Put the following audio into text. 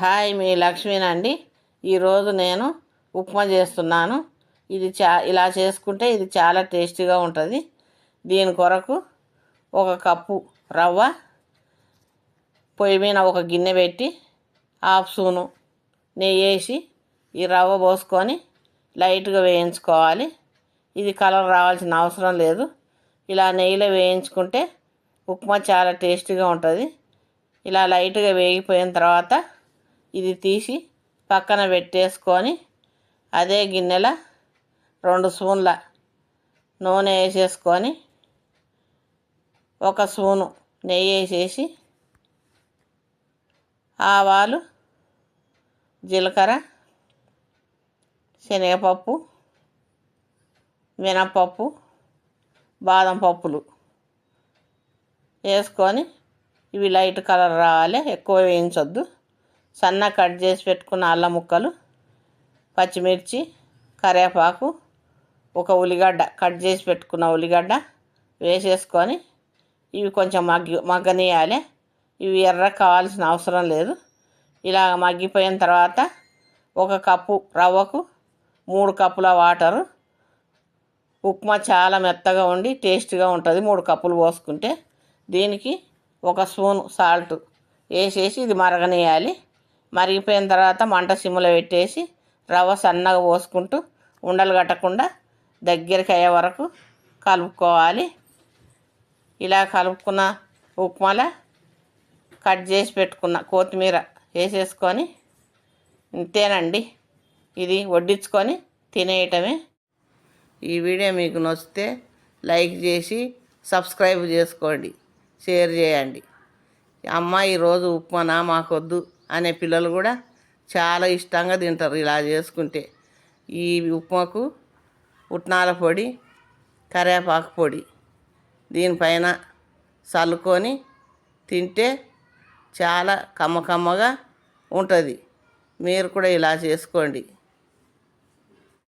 Hi మీ లక్ష్మీనండి ఈరోజు నేను ఉప్మా చేస్తున్నాను. ఇది చా ఇలా చేసుకుంటే ఇది చాలా టేస్టీగా ఉంటుంది. దీని కొరకు ఒక కప్పు రవ్వ పొయ్యి మీద ఒక గిన్నె పెట్టి హాఫ్ నెయ్యి వేసి ఈ రవ్వ పోసుకొని లైట్గా వేయించుకోవాలి. ఇది కలర్ రావాల్సిన అవసరం లేదు. ఇలా నెయ్యిలో వేయించుకుంటే ఉప్మా చాలా టేస్టీగా ఉంటుంది. ఇలా లైట్గా వేగిపోయిన తర్వాత ఇది తీసి పక్కన పెట్టేసుకొని అదే గిన్నెల రెండు స్పూన్ల నూనె వేసేసుకొని ఒక స్పూను నెయ్యి వేసేసి ఆవాలు జీలకర్ర శనగపప్పు మినపప్పు బాదం పప్పులు వేసుకొని ఇవి లైట్ కలర్ రావాలి ఎక్కువ వేయించొద్దు. సన్న కట్ చేసి పెట్టుకున్న అల్లం ముక్కలు పచ్చిమిర్చి కరివేపాకు ఒక ఉల్లిగడ్డ కట్ చేసి పెట్టుకున్న ఉల్లిగడ్డ వేసేసుకొని ఇవి కొంచెం మగ్గి మగ్గనీయాలి ఇవి ఎర్ర కావాల్సిన అవసరం లేదు. ఇలా మగ్గిపోయిన తర్వాత ఒక కప్పు రవ్వకు మూడు కప్పుల వాటరు. ఉప్మా చాలా మెత్తగా ఉండి టేస్ట్గా ఉంటుంది. మూడు కప్పులు పోసుకుంటే దీనికి ఒక స్పూన్ సాల్ట్ వేసేసి ఇది మరగనేయాలి మరిగిపోయిన తర్వాత మంట సిమ్లో పెట్టేసి రవ్వ సన్నగా పోసుకుంటూ ఉండలు కట్టకుండా దగ్గరికి అయ్యే వరకు కలుపుకోవాలి. ఇలా కలుపుకున్న ఉప్మాల కట్ చేసి పెట్టుకున్న కొత్తిమీర వేసేసుకొని ఇంతేనండి. ఇది వడ్డించుకొని తినేయటమే. ఈ వీడియో మీకు నచ్చితే లైక్ చేసి సబ్స్క్రైబ్ చేసుకోండి. షేర్ చేయండి. అమ్మ ఈరోజు ఉప్మానా? మాకొద్దు. అనే పిల్లలు కూడా చాలా ఇష్టంగా తింటారు ఇలా చేసుకుంటే. ఈ ఉప్మాకు ఉట్నాల పొడి కరివేపాకు పొడి దీనిపైన చల్లుకొని తింటే చాలా కమ్మకమ్మగా ఉంటుంది. మీరు కూడా ఇలా చేసుకోండి.